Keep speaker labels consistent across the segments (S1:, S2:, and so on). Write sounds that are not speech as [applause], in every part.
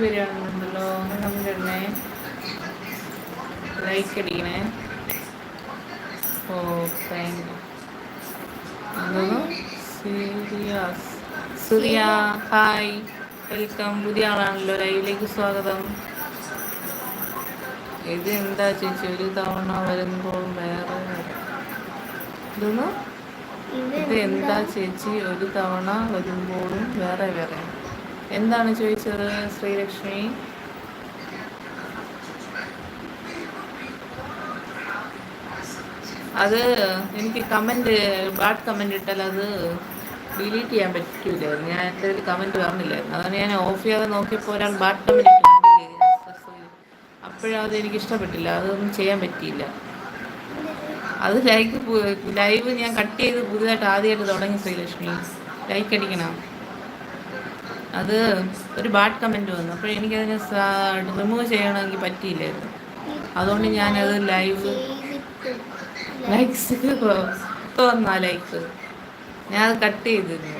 S1: പേര് കാണുന്നുണ്ടല്ലോ ഒന്ന് കമന്റ് ലൈക്ക് അടിക്കണേ. ഓ താങ്ക് സീരിയാസ് സൂര്യ ഹായ് വെൽക്കം പുതിയ ആളാണല്ലോ. ലൈവിലേക്ക് സ്വാഗതം. ഇത് എന്താ ചേച്ചി? ഒരു തവണ വരുമ്പോൾ വേറെ ഇതൊന്നു? ഇത് എന്താ ചേച്ചി? ഒരു തവണ വരുമ്പോഴും വേറെ വേറെ. എന്താണ് ചോദിച്ചത് ശ്രീലക്ഷ്മി? അത് എനിക്ക് കമന്റ് ബാഡ് കമന്റ് ഇട്ടാൽ അത് ഡിലീറ്റ് ചെയ്യാൻ പറ്റൂലായിരുന്നു. ഞാൻ എന്റെ ഒരു കമന്റ് പറഞ്ഞില്ലായിരുന്നു. അതാണ് ഞാൻ ഓഫ് ചെയ്യാതെ നോക്കിയപ്പോൾ ഒരാൾ ബാഡ് കമന്റ് അപ്പോഴത് എനിക്ക് ഇഷ്ടപ്പെട്ടില്ല. അതൊന്നും ചെയ്യാൻ പറ്റിയില്ല. അത് ലൈക്ക് ലൈവ് ഞാൻ കട്ട് ചെയ്ത് പുതിയതായിട്ട് ആദ്യമായിട്ട് തുടങ്ങി ശ്രീലക്ഷ്മി. ലൈക്ക് അടിക്കണം. അത് ഒരു ബാഡ് കമന്റ് വന്നു. അപ്പോൾ എനിക്കതിനെ റിമൂവ് ചെയ്യണമെങ്കിൽ പറ്റിയില്ലായിരുന്നു. അതുകൊണ്ട് ഞാനത് ലൈവ് ലൈക്സ് തോന്നാ ലൈക്ക് ഞാൻ അത് കട്ട് ചെയ്തിരുന്നു.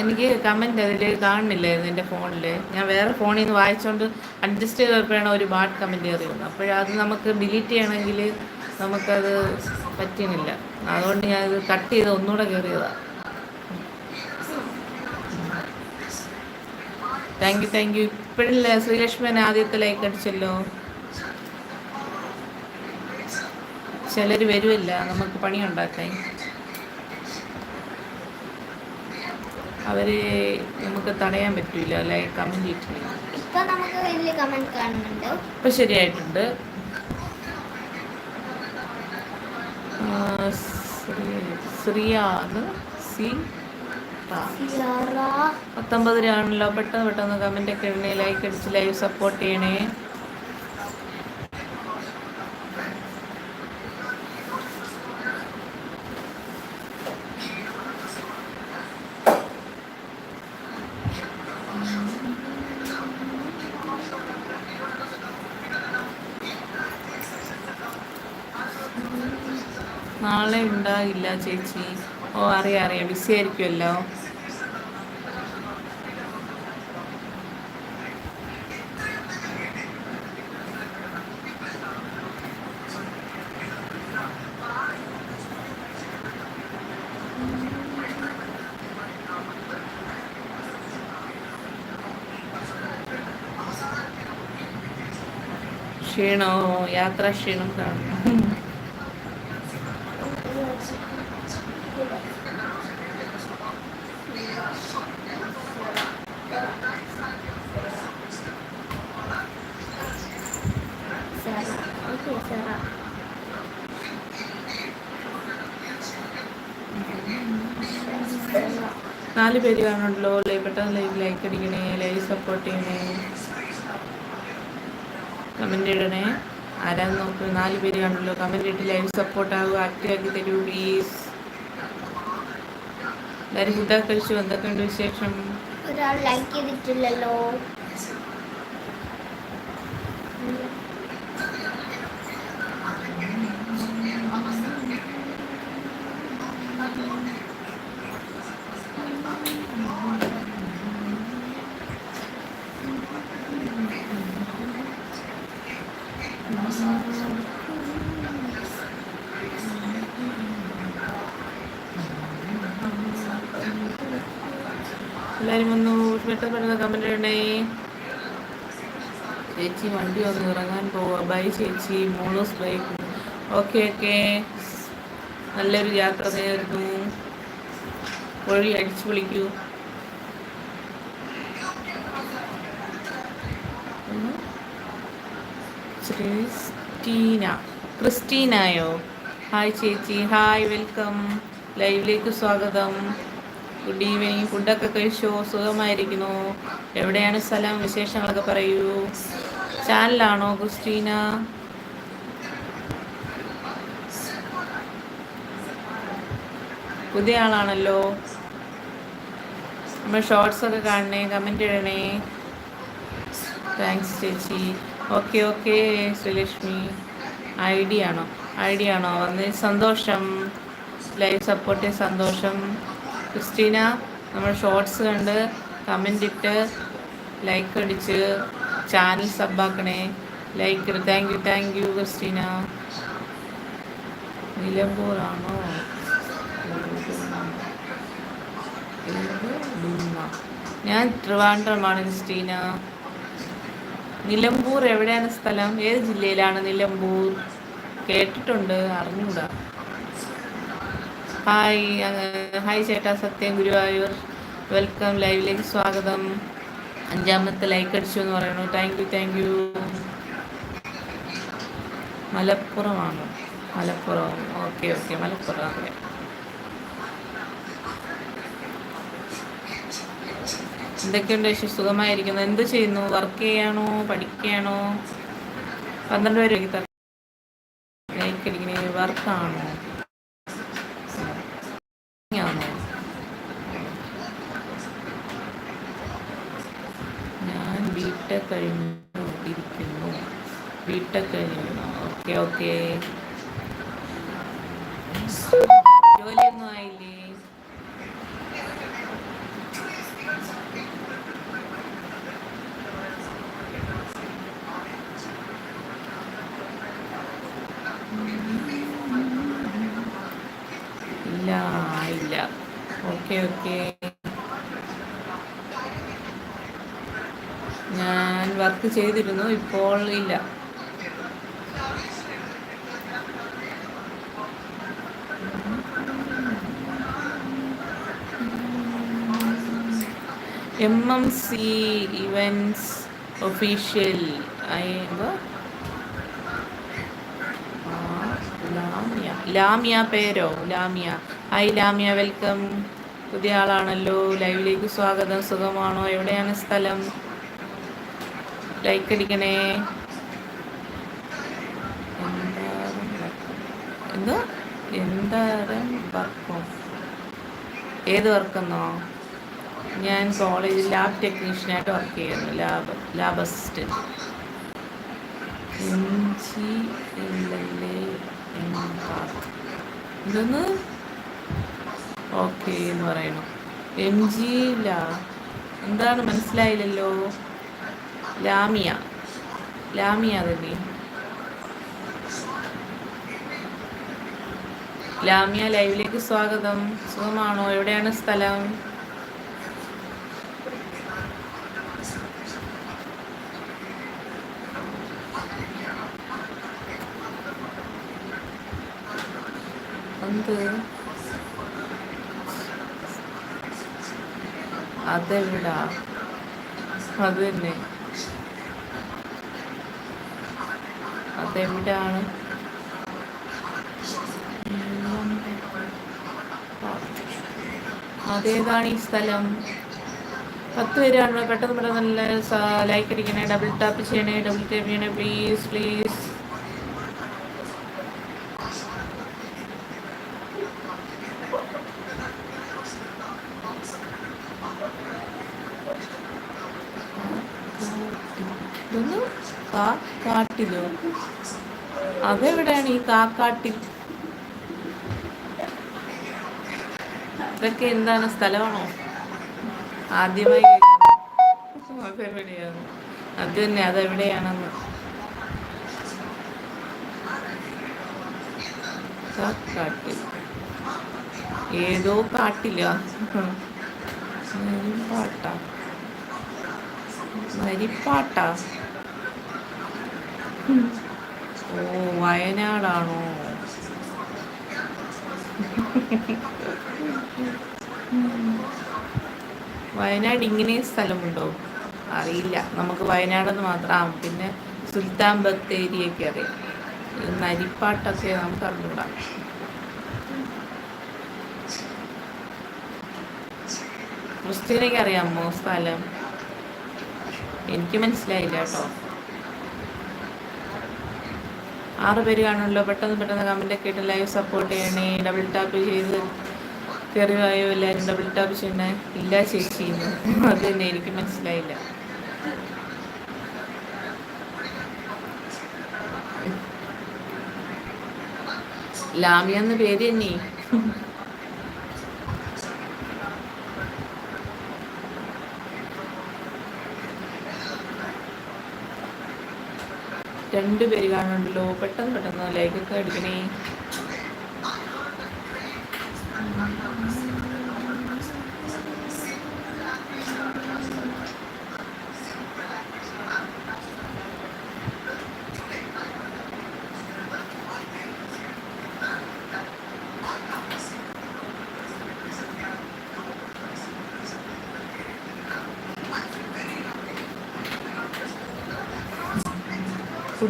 S1: എനിക്ക് കമന്റ് അതിൽ കാണുന്നില്ലായിരുന്നു എന്റെ ഫോണിൽ ഞാൻ വേറെ ഫോണിൽ നിന്ന് വായിച്ചുകൊണ്ട് അഡ്ജസ്റ്റ് ചെയ്തപ്പോഴാണ് ഒരു ബാഡ് കമന്റ് കയറിയിരുന്നത് അപ്പോഴത് നമുക്ക് ഡിലീറ്റ് ചെയ്യണമെങ്കിൽ നമുക്കത് പറ്റുന്നില്ല അതുകൊണ്ട് ഞാനത് കട്ട് ചെയ്ത് ഒന്നുകൂടെ കയറിയതാണ് താങ്ക് യു താങ്ക് യു ഇപ്പോഴില്ല ശ്രീലക്ഷ്മൻ ആദ്യത്തെ ലൈക്ക് അടിച്ചല്ലോ? ചിലർ വരുമല്ല നമുക്ക് പണിയുണ്ടാക്കാൻ. അവർ നമുക്ക് തടയാൻ പറ്റൂല ലൈക്ക് കമന്റ് ചെയ്തിട്ടില്ല
S2: ഇപ്പൊ
S1: ശരിയായിട്ടുണ്ട്. ആ, ശ്രീ- ശ്രീയാന്ന് സി റാ. രൂപയാണല്ലോ പെട്ടെന്ന് പെട്ടെന്ന് കമന്റ് ഒക്കെ ഇടണേ ലൈക്ക് അടിച്ച് ലൈവ് സപ്പോർട്ട് ചെയ്യണേ നാളെ ഉണ്ടാകില്ല ചേച്ചി ഓ അറിയാം അറിയാം. ബിസി ആയിരിക്കുമല്ലോ ക്ഷീണോ? യാത്രാ ക്ഷീണം കാണും നാല് പേര് ലൈവ് പെട്ടെന്ന് ലൈവ് ലൈക്ക് അടിക്കണേ ലൈവ് സപ്പോർട്ട് ചെയ്യണേ. കമന്റ് ഇടണേ. ആരാന്ന് നോക്ക്. നാല് പേര് കാണുമല്ലോ കമന്റ് ഇട്ട് ലൈവ് സപ്പോർട്ട് ആകുക ആക്റ്റീവ് ആക്കി തരൂ പ്ലീസ് എല്ലാവരും ഫുഡൊക്കെ കഴിച്ചു. എന്തൊക്കെയുണ്ട് വിശേഷം?
S2: ഒരാൾ ലൈക്ക് ചെയ്തിട്ടില്ലല്ലോ.
S1: എല്ലാവരും ഒന്ന് പെട്ടെന്ന് പെട്ടെന്ന് കമന്റ് ഇടണേ ചേച്ചി വണ്ടി ഒന്ന് ഇറങ്ങാൻ പോവാ ബൈ ചേച്ചി മോളോസ് ബൈക്ക് ഓക്കെ ഓക്കെ നല്ലൊരു യാത്ര നേരുന്നു വഴി അടിച്ചു വിളിക്കൂ ക്രിസ്റ്റീന. ക്രിസ്റ്റീനായോ? ഹായ് ചേച്ചി. ഹായ് വെൽക്കം ലൈവിലേക്ക് സ്വാഗതം. ഗുഡ് ഈവനിങ് ഫുഡൊക്കെ കഴിച്ചോ? സുഖമായിരിക്കുന്നു. എവിടെയാണ് സ്ഥലം? വിശേഷങ്ങളൊക്കെ പറയൂ. ചാനലാണോ ക്രിസ്റ്റീന? പുതിയ ആളാണല്ലോ. നമ്മൾ ഷോർട്സ് ഒക്കെ കാണണേ കമന്റ് ഇടണേ. താങ്ക്സ് ചേച്ചി. Okay okay Sreelakshmi. I D ആണോ? ഐ ഡി ആണോ? വന്ന് സന്തോഷം. ലൈവ് സപ്പോർട്ട് സന്തോഷം. ക്രിസ്റ്റീന നമ്മൾ ഷോർട്സ് കണ്ട് കമന്റ് ഇട്ട് ലൈക്ക് അടിച്ച് channel സബ്ബാക്കണേ like thank you thank you Christina. നിലമ്പൂരാണോ? ഞാൻ ട്രിവാൻഡ്രമാണ് ക്രിസ്റ്റീന. നിലമ്പൂർ എവിടെയാണ് സ്ഥലം? ഏത് ജില്ലയിലാണ് നിലമ്പൂർ? കേട്ടിട്ടുണ്ട് അറിഞ്ഞൂടാ. ഹായ് ഹായ് ചേട്ടാ സത്യം ഗുരുവായൂർ. വെൽക്കം ലൈവിലേക്ക് സ്വാഗതം. അഞ്ചാമത്തെ ലൈക്ക് അടിച്ചു എന്ന് പറയുന്നു. താങ്ക് യു താങ്ക് യു മലപ്പുറമാണ്. മലപ്പുറം. ഓക്കെ ഓക്കെ മലപ്പുറം അതെ എന്തൊക്കെയുണ്ട് പക്ഷെ സുഖമായിരിക്കുന്നു. എന്ത് ചെയ്യുന്നു? വർക്ക് ചെയ്യാണോ? പഠിക്കുകയാണോ? പന്ത്രണ്ട് പേര് ലൈക്ക് അടിക്കണേ വർക്കാണോ ആണോ ഞാൻ ബിടെക് കഴിഞ്ഞു ഇരിക്കുന്നു ബിടെക് കഴിഞ്ഞു ഓക്കെ ഓക്കെ ജോലിയൊന്നും ആയില്ലേ? ഇല്ല ഇല്ല ഓക്കെ ഓക്കെ ഞാൻ വർക്ക് ചെയ്തിരുന്നു ഇപ്പോൾ ഇല്ല. M M C events official Lamiya. Lamiya പേരോ? ലാമിയ. Hi Lamiya welcome. പുതിയ ആളാണല്ലോ. ലൈവിലേക്ക് സ്വാഗതം. സുഖമാണോ? എവിടെയാണ് സ്ഥലം? ലൈക്ക് അടിക്കണേ എന്ത്? എന്താരം വർക്കോ ഏത് വർക്കെന്നോ? ഞാൻ കോളേജിൽ ലാബ് ടെക്നീഷ്യനായിട്ട് വർക്ക് ചെയ്യുന്നു. ലാബ് ലാബ് അസിസ്റ്റന്റ് ഇതൊന്ന് ഓക്കെ എന്ന് പറയണം എം ജി ലാ. എന്താണ്? മനസ്സിലായില്ലല്ലോ. ലാമിയ. ലാമിയ തന്നെ ലാമിയ ലൈവിലേക്ക് സ്വാഗതം. സുഖമാണോ? എവിടെയാണ് സ്ഥലം? എന്ത്? അതെവിടാ? അത് തന്നെ. അതെവിടാണ് അതേതാണ് ഈ സ്ഥലം. പത്ത് പേരാണ്. പെട്ടെന്ന് പെട്ടെന്ന് നല്ല ലൈക്ക് അടിക്കണേ ഡബിൾ ടാപ്പ് ചെയ്യണേ ഡബിൾ ടാപ്പ് ചെയ്യണേ. പ്ലീസ് പ്ലീസ് അതെവിടെയാണ് ഈ കാക്കാട്ടി? ഇതൊക്കെ എന്താണ്? സ്ഥലമാണോ? ആദ്യമായി. അതെവിടെയാണ് അത് തന്നെ അതെവിടെയാണെന്ന്. കാട്ടിൽ ഏതോ കാട്ടില്ല പാട്ടാ നരിപ്പാട്ട ഓ വയനാടാണോ? വയനാട് ഇങ്ങനെ സ്ഥലമുണ്ടോ? അറിയില്ല. നമുക്ക് വയനാടെന്ന് മാത്രം പിന്നെ സുൽത്താൻ ബത്തേരിയൊക്കെ അറിയാം. നരിപ്പാട്ടൊക്കെ നമുക്ക് അറിഞ്ഞൂടാ. ക്രിസ്ത്യനൊക്കെ അറിയാമോ സ്ഥലം? എനിക്ക് മനസ്സിലായില്ല കേട്ടോ. ആറ് പേര് കാണുമല്ലോ. പെട്ടെന്ന് പെട്ടെന്ന് കമന്റ് ഒക്കെ ഇട്ട് ലൈവ് സപ്പോർട്ട് ചെയ്യണേ. ഡബിൾ ടാപ്പ് ചെയ്ത് കയറിവായോ എല്ലാവരും ഡബിൾ ടാപ്പ് ചെയ്യണേ. ഇല്ല ചേച്ചി [laughs] അത് തന്നെ എനിക്ക് മനസ്സിലായില്ല. ലാമിയെന്ന പേര് തന്നെ [laughs] രണ്ട് പേര് കാണുന്നുണ്ടല്ലോ. പെട്ടെന്ന് പെട്ടെന്ന് ലൈക്കൊക്കെ അടിക്കണേ.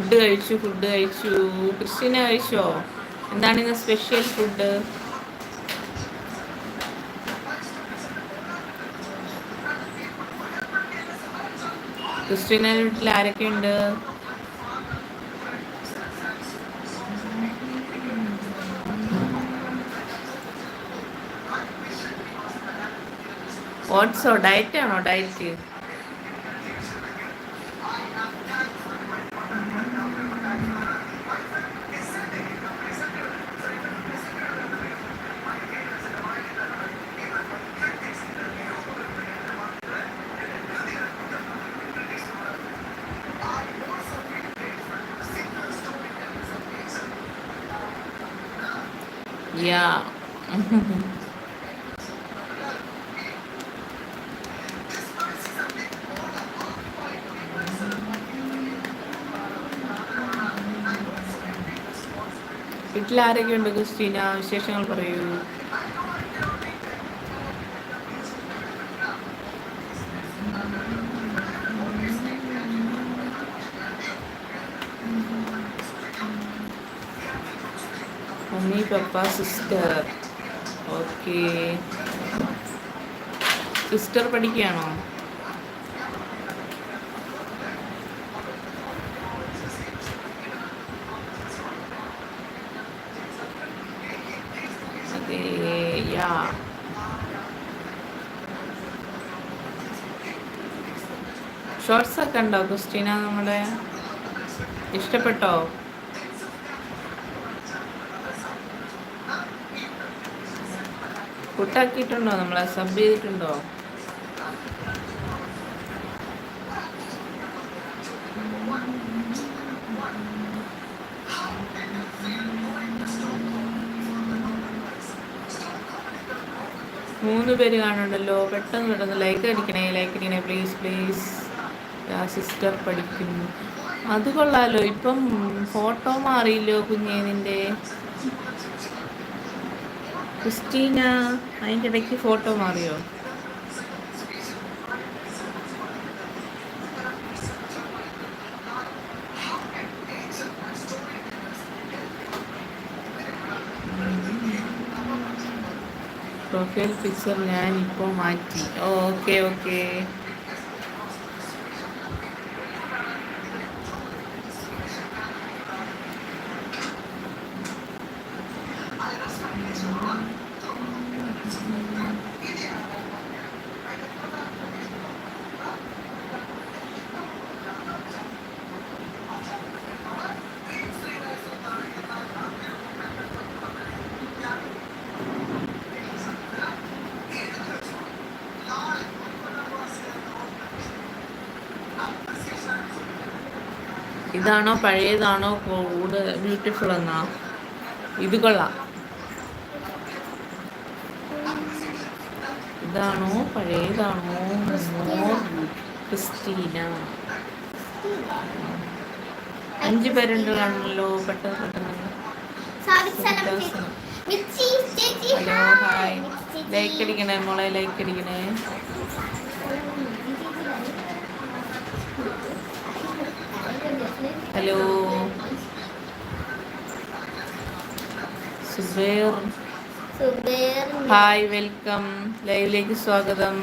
S1: ഫുഡ് കഴിച്ചു ഫുഡ് കഴിച്ചു. ക്രിസ്റ്റീന കഴിച്ചോ? എന്താണ് ഇന്ന് സ്പെഷ്യൽ ഫുഡ്? ക്രിസ്റ്റീന വീട്ടിൽ ആരൊക്കെ ഉണ്ട്? ഓട്സോ? ഡയറ്റ് ആണോ ഡയറ്റ്? വീട്ടിൽ ആരൊക്കെയുണ്ട് ക്രിസ്റ്റീന? വിശേഷങ്ങൾ പറയൂ. Mummy papa sister. Okay. Sister പഠിക്കുകയാണോ? Yeah shorts ഒക്കെ ഉണ്ടോ ക്രിസ്റ്റീന നമ്മുടെ? ഇഷ്ടപ്പെട്ടോ? പുട്ടാക്കിയിട്ടുണ്ടോ നമ്മളെ? സബ് ചെയ്തിട്ടുണ്ടോ? മൂന്ന് പേര് കാണുന്നുണ്ടല്ലോ. പെട്ടെന്ന് പെട്ടെന്ന് ലൈക്ക് അടിക്കണേ ലൈക്ക് അടിക്കണേ. പ്ലീസ് പ്ലീസ് ആ സിസ്റ്റർ പഠിക്കുന്നു. അത് കൊള്ളാലോ. ഇപ്പം ഫോട്ടോ മാറിയില്ലോ കുഞ്ഞേ നിന്റെ. ക്രിസ്റ്റീന അതിന്റെ ഇടയ്ക്ക് ഫോട്ടോ മാറിയോ? പ്രൊഫൈൽ പിക്ചർ ഞാൻ ഇപ്പോൾ മാറ്റി ഓക്കെ ഓക്കെ ഇതാണോ പഴയതാണോ കൂടുതൽ ബ്യൂട്ടിഫുൾ എന്നാ? ഇത് കൊള്ളാം. ഇതാണോ പഴയതാണോ? ക്രിസ്റ്റീന. അഞ്ചു പേരുണ്ട് കാണുമല്ലോ പെട്ടെന്ന് പെട്ടെന്ന്. Hello hi. ലൈക്ക് അടിക്കണേ മോളെ like അടിക്കണേ. Hello. Zubair.
S2: Zubair.
S1: Hi welcome. ലൈവിലേക്ക് സ്വാഗതം.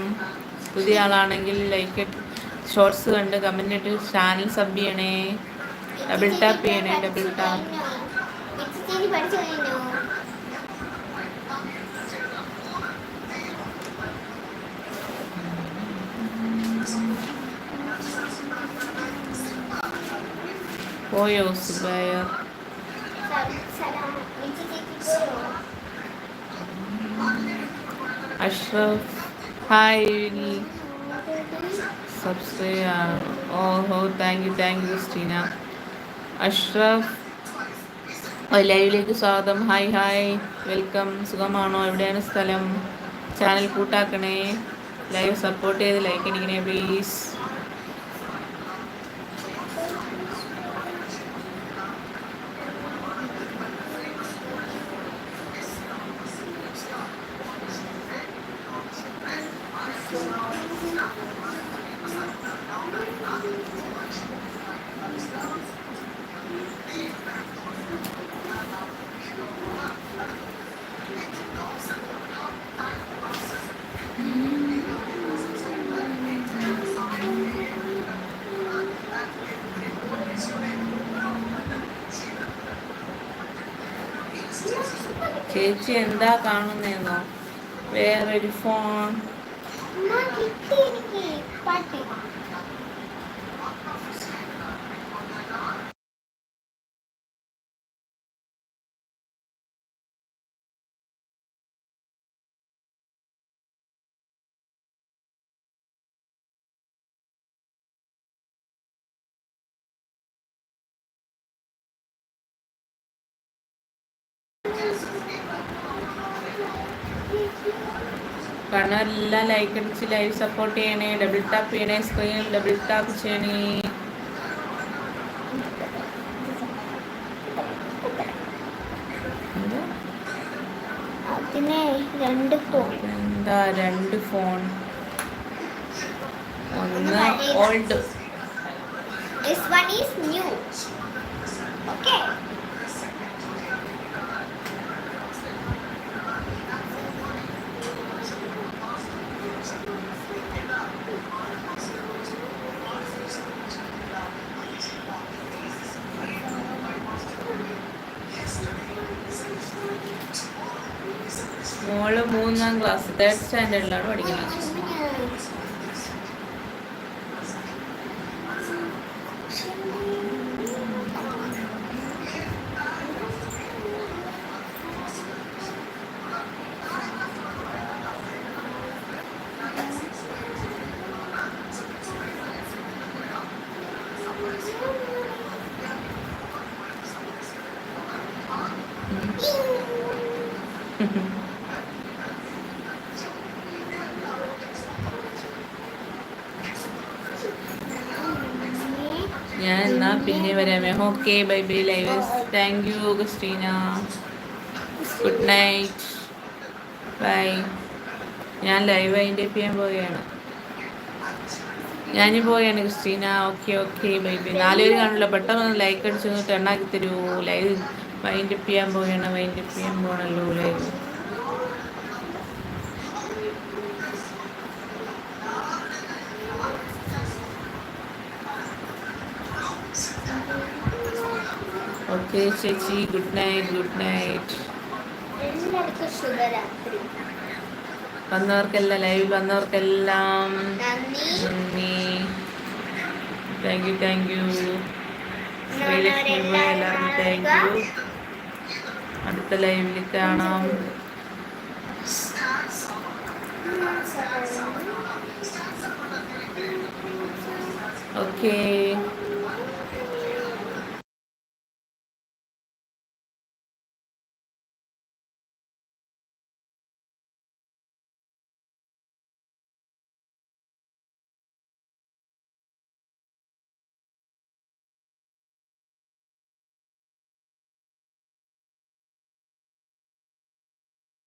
S1: പുതിയ ആളാണെങ്കിൽ ലൈക്ക് ഷോർട്സ് കണ്ട് കമന്റ് ഇട്ട് ചാനൽ സബ് ചെയ്യണേ. ഡബിൾ ടാപ്പ് ചെയ്യണേ ഡബിൾ ടാപ്പ്
S2: മിച്ചി ചേച്ചി പഠിച്ചു കഴിഞ്ഞോ
S1: പോയോ സുബേർ അഷ്റഫ് ഹായ് സബ്സ്ക്രൈബ് ഓഹോ thank you thank you Christina Ashraf ലൈവിലേക്ക് സ്വാഗതം. ഹായ് ഹായ് വെൽക്കം സുഖമാണോ? എവിടെയാണ് സ്ഥലം? ചാനൽ കൂട്ടാക്കണേ. ലൈവ് സപ്പോർട്ട് ചെയ്ത് ലൈക്ക് അടിക്കണേ പ്ലീസ് ചേച്ചി എന്താ കാണുന്നേന്നോ? വേറൊരു ഫോൺ കണ്ണുമെല്ലാം ലൈക്ക് അടിച്ച് ലൈവ് സപ്പോർട്ട് ചെയ്യണേ ഡബിൾ ടാപ്പ് ചെയ്യണേ സ്ക്രീൻ ഡബിൾ ടാപ്പ് ചെയ്യണേ?
S2: അതിനെ രണ്ട് ഫോൺ
S1: എന്താ രണ്ട് ഫോൺ ഒന്ന് old
S2: This one is new. Okay.
S1: മോൾ മൂന്നാം ക്ലാസ് തേർഡ് സ്റ്റാൻഡേർഡിലാണ് പഠിക്കുന്നത് ഞാൻ പിന്നെ വരാമേ okay bye bye live thank you Christina good night bye ഞാൻ ലൈവ് അതിന്റെ ചെയ്യാൻ പോവുകയാണ്. ഞാൻ പോവുകയാണ് Christina okay okay bye bye നാലുപേര് കാണില്ല പെട്ടെന്ന് ലൈക്ക് അടിച്ച് ടെണ്ണാക്കി തരൂ ലൈവ് വൈൻഡപ്പ് ചെയ്യാൻ പോവുകയാണ് വൈൻഡപ്പ് ചെയ്യാൻ പോകണല്ലോ ലൈവ് ഓക്കെ ചേച്ചി ഗുഡ് നൈറ്റ് ഗുഡ് നൈറ്റ്. വന്നവർക്കെല്ലാം ലൈവിൽ വന്നവർക്കെല്ലാം
S2: നന്ദി.
S1: Thank you thank you Sreelakshmi എല്ലാവർക്കും താങ്ക് യു അടുത്ത ലൈവിൽ കാണാം. ഓക്കേ.